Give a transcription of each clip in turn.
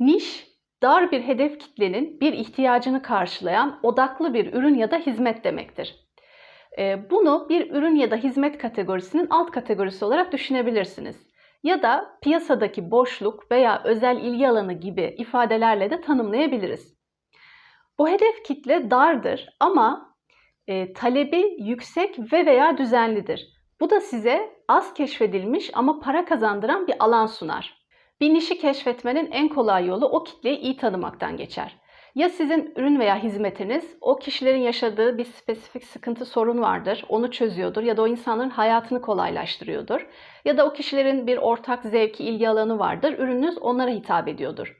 Niş, dar bir hedef kitlenin bir ihtiyacını karşılayan odaklı bir ürün ya da hizmet demektir. Ee, Bunu bir ürün ya da hizmet kategorisinin alt kategorisi olarak düşünebilirsiniz. Ya da piyasadaki boşluk veya özel ilgi alanı gibi ifadelerle de tanımlayabiliriz. Bu hedef kitle dardır ama e, talebi yüksek ve veya düzenlidir. Bu da size az keşfedilmiş ama para kazandıran bir alan sunar. Bir nişi keşfetmenin en kolay yolu o kitleyi iyi tanımaktan geçer. Ya sizin ürün veya hizmetiniz o kişilerin yaşadığı bir spesifik sıkıntı sorun vardır, onu çözüyordur ya da o insanların hayatını kolaylaştırıyordur. Ya da o kişilerin bir ortak zevki, ilgi alanı vardır, ürününüz onlara hitap ediyordur.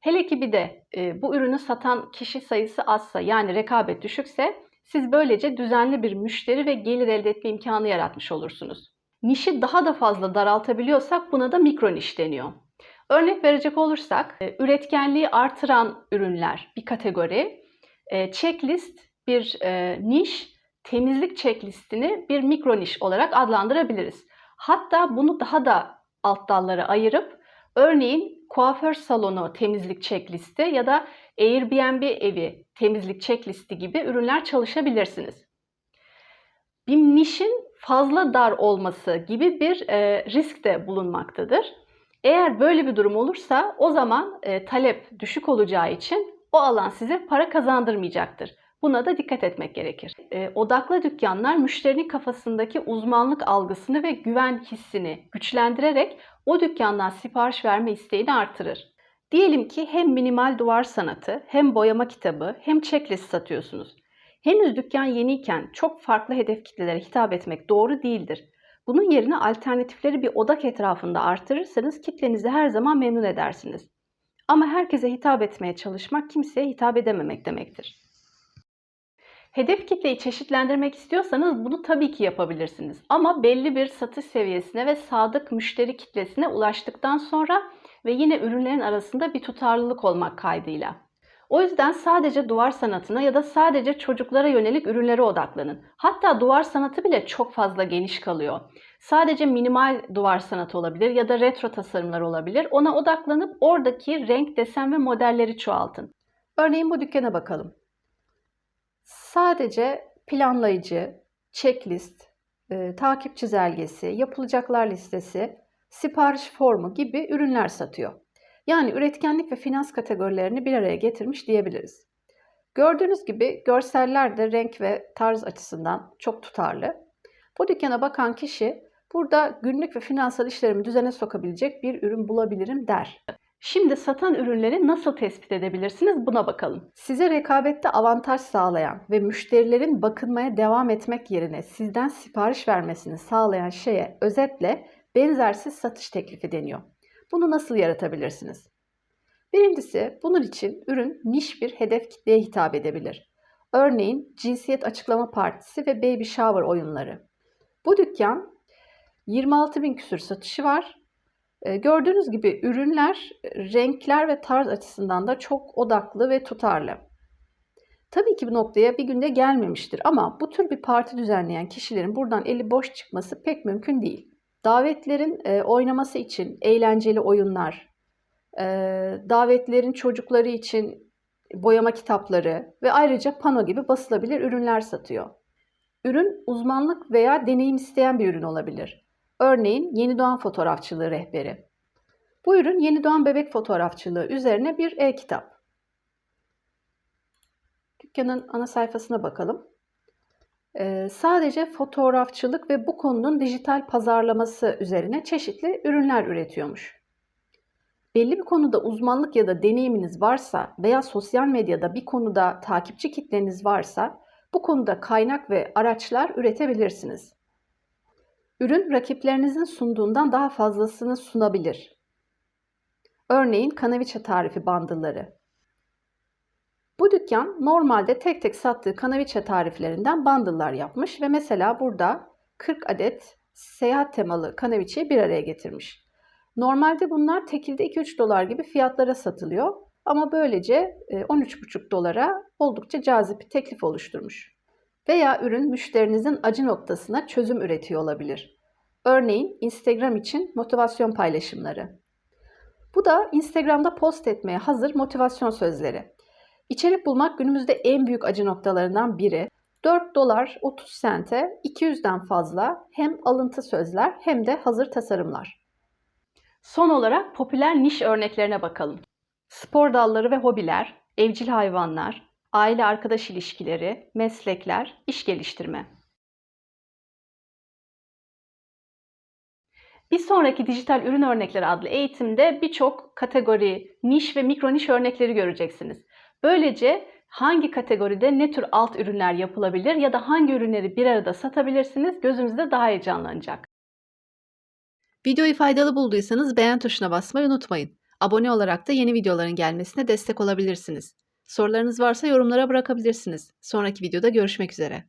Hele ki bir de e, bu ürünü satan kişi sayısı azsa yani rekabet düşükse siz böylece düzenli bir müşteri ve gelir elde etme imkanı yaratmış olursunuz. Nişi daha da fazla daraltabiliyorsak buna da mikro niş deniyor. Örnek verecek olursak e, üretkenliği artıran ürünler bir kategori, e, checklist bir e, niş, temizlik checklistini bir mikro niş olarak adlandırabiliriz. Hatta bunu daha da alt dallara ayırıp örneğin kuaför salonu temizlik checklisti ya da Airbnb evi temizlik checklisti gibi ürünler çalışabilirsiniz. Bir nişin fazla dar olması gibi bir risk de bulunmaktadır. Eğer böyle bir durum olursa o zaman e, talep düşük olacağı için o alan size para kazandırmayacaktır. Buna da dikkat etmek gerekir. E, odaklı dükkanlar müşterinin kafasındaki uzmanlık algısını ve güven hissini güçlendirerek o dükkandan sipariş verme isteğini artırır. Diyelim ki hem minimal duvar sanatı, hem boyama kitabı, hem checklist satıyorsunuz. Henüz dükkan yeniyken çok farklı hedef kitlelere hitap etmek doğru değildir. Bunun yerine alternatifleri bir odak etrafında artırırsanız kitlenizi her zaman memnun edersiniz. Ama herkese hitap etmeye çalışmak kimseye hitap edememek demektir. Hedef kitleyi çeşitlendirmek istiyorsanız bunu tabii ki yapabilirsiniz. Ama belli bir satış seviyesine ve sadık müşteri kitlesine ulaştıktan sonra ve yine ürünlerin arasında bir tutarlılık olmak kaydıyla. O yüzden sadece duvar sanatına ya da sadece çocuklara yönelik ürünlere odaklanın. Hatta duvar sanatı bile çok fazla geniş kalıyor. Sadece minimal duvar sanatı olabilir ya da retro tasarımlar olabilir. Ona odaklanıp oradaki renk, desen ve modelleri çoğaltın. Örneğin bu dükkana bakalım. Sadece planlayıcı, checklist, e, takip çizelgesi, yapılacaklar listesi, sipariş formu gibi ürünler satıyor. Yani üretkenlik ve finans kategorilerini bir araya getirmiş diyebiliriz. Gördüğünüz gibi görseller de renk ve tarz açısından çok tutarlı. Bu dükkana bakan kişi burada günlük ve finansal işlerimi düzene sokabilecek bir ürün bulabilirim der. Şimdi satan ürünleri nasıl tespit edebilirsiniz buna bakalım. Size rekabette avantaj sağlayan ve müşterilerin bakınmaya devam etmek yerine sizden sipariş vermesini sağlayan şeye özetle benzersiz satış teklifi deniyor. Bunu nasıl yaratabilirsiniz? Birincisi, bunun için ürün niş bir hedef kitleye hitap edebilir. Örneğin cinsiyet açıklama partisi ve baby shower oyunları. Bu dükkan 26 bin küsür satışı var. Ee, gördüğünüz gibi ürünler, renkler ve tarz açısından da çok odaklı ve tutarlı. Tabii ki bu noktaya bir günde gelmemiştir ama bu tür bir parti düzenleyen kişilerin buradan eli boş çıkması pek mümkün değil. Davetlerin e, oynaması için eğlenceli oyunlar, e, davetlerin çocukları için boyama kitapları ve ayrıca pano gibi basılabilir ürünler satıyor. Ürün uzmanlık veya deneyim isteyen bir ürün olabilir. Örneğin yeni doğan fotoğrafçılığı rehberi. Bu ürün yeni doğan bebek fotoğrafçılığı üzerine bir e-kitap. Dükkanın ana sayfasına bakalım. Sadece fotoğrafçılık ve bu konunun dijital pazarlaması üzerine çeşitli ürünler üretiyormuş. Belli bir konuda uzmanlık ya da deneyiminiz varsa veya sosyal medyada bir konuda takipçi kitleniz varsa bu konuda kaynak ve araçlar üretebilirsiniz. Ürün rakiplerinizin sunduğundan daha fazlasını sunabilir. Örneğin kanaviçe tarifi bandılları. Bu dükkan normalde tek tek sattığı kanaviçe tariflerinden bundle'lar yapmış ve mesela burada 40 adet seyahat temalı kanaviçeyi bir araya getirmiş. Normalde bunlar tekilde 2-3 dolar gibi fiyatlara satılıyor ama böylece 13,5 dolara oldukça cazip bir teklif oluşturmuş. Veya ürün müşterinizin acı noktasına çözüm üretiyor olabilir. Örneğin Instagram için motivasyon paylaşımları. Bu da Instagram'da post etmeye hazır motivasyon sözleri. İçerik bulmak günümüzde en büyük acı noktalarından biri. 4 dolar 30 sente 200'den fazla hem alıntı sözler hem de hazır tasarımlar. Son olarak popüler niş örneklerine bakalım. Spor dalları ve hobiler, evcil hayvanlar, aile arkadaş ilişkileri, meslekler, iş geliştirme. Bir sonraki dijital ürün örnekleri adlı eğitimde birçok kategori, niş ve mikro niş örnekleri göreceksiniz. Böylece hangi kategoride ne tür alt ürünler yapılabilir ya da hangi ürünleri bir arada satabilirsiniz gözümüzde daha iyi canlanacak. Videoyu faydalı bulduysanız beğen tuşuna basmayı unutmayın. Abone olarak da yeni videoların gelmesine destek olabilirsiniz. Sorularınız varsa yorumlara bırakabilirsiniz. Sonraki videoda görüşmek üzere.